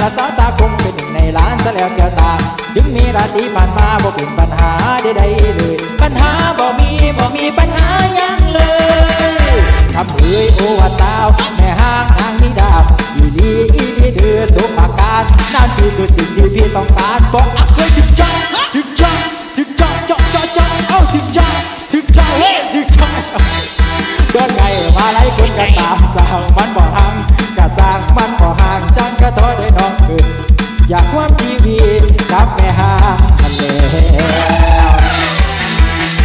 กระสาตาคงเป็นหนึ่งในล้านซะแล้วแก้วตาถึงมีราศีผ่านมาบ่เป็นปัญหาใดๆเลย ปัญหาบ่มีบ่มีปัญหายังเลยคำเอ่ยโอวาสาวแม่ห้างนางนิดาอีหลีอีลีเดือสุภาการนั่นคือคือสิ่งที่พี่ต้องการเพราะอักเคยถึงใจถึงใจถึงใจจาะเจาะเจาะเอ้าถึงใจถึงใจเฮ้ถึงใจเดินไงมาไล่คนกันตามสั่งมันบ่ห่างกะสร้างมันบ่ห่างจังกะทอได้องขึ้น อยากความชีวีกับแม่หางทะเล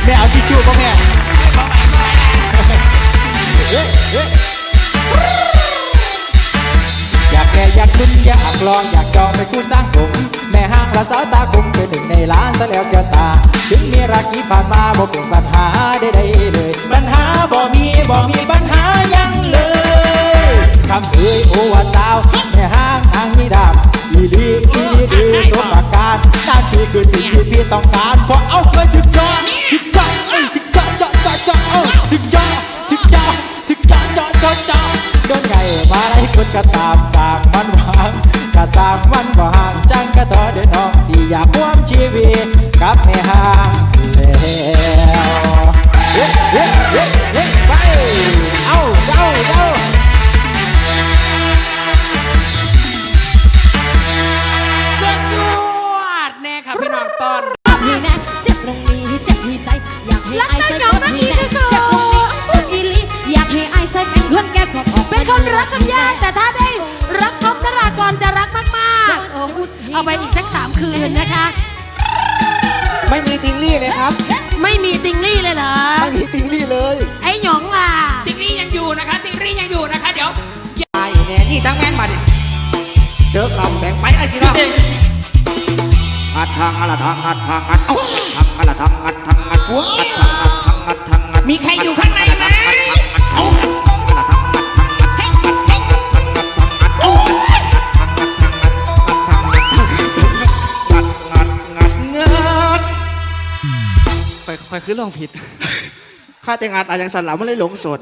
แม่เอาทิชชู่ป่ะแม่เอ๊ะเอ๊ะอยากแก่อยากขึ้นอยากลองอยากจองเป็นคู่สร้างสม แม่ห้างละสาวตาคงเป็นหนึ่งในล้านซะแล้วแก้วตา ถึงมีรักกี่ผ่านมาบ่เป็นปัญหาใดๆเลย ปัญหาบ่มีบ่มีปัญหายังเลยคำเอ่ยโอวาสาวแม่ห้าง พี่ต้องการเพราะเอาเคยถึกจอถึกจอเอ้ยถึงจอจอจอจอเอ้าถึกจอถึกจอถึกจอจอจอจอโดนไงมาไรคนก็ตามสางมันวางกะสางมันวางจังกะทอเดินน้องพี่อยากร่วมชีวิตกับแม่ห้า เป็นคนแก่พอออกเป็นคนรักกันยากแต่ถ้าได้รักครบนรากรจะรักมากๆโอ้เอาไปอีกสักสามคืนนะคะ ไม่มีติงลี่เลยครับ ไม่มีติงลี่เลยเหรอ ไม่มีติงลี่เลย ไอ้หยองล่ะ ติงลี่ยังอยู่นะคะ ติงลี่ยังอยู่นะคะ เดี๋ยวไอ้เนี่ยนี่ทั้งแม่นมาดิเดิกเราแบ่งไปไอ้สิเนาะอัดทางอัดทางอัดทางอัดเอ้าทางอัดทางอัดทางอัดอัดทางอัดทางอัดทางอัดมีใครอยู่ข้างใน คอยคือลองผิด ข้าแต่งานอะไรอย่างสันหลังมันเลยหลงสน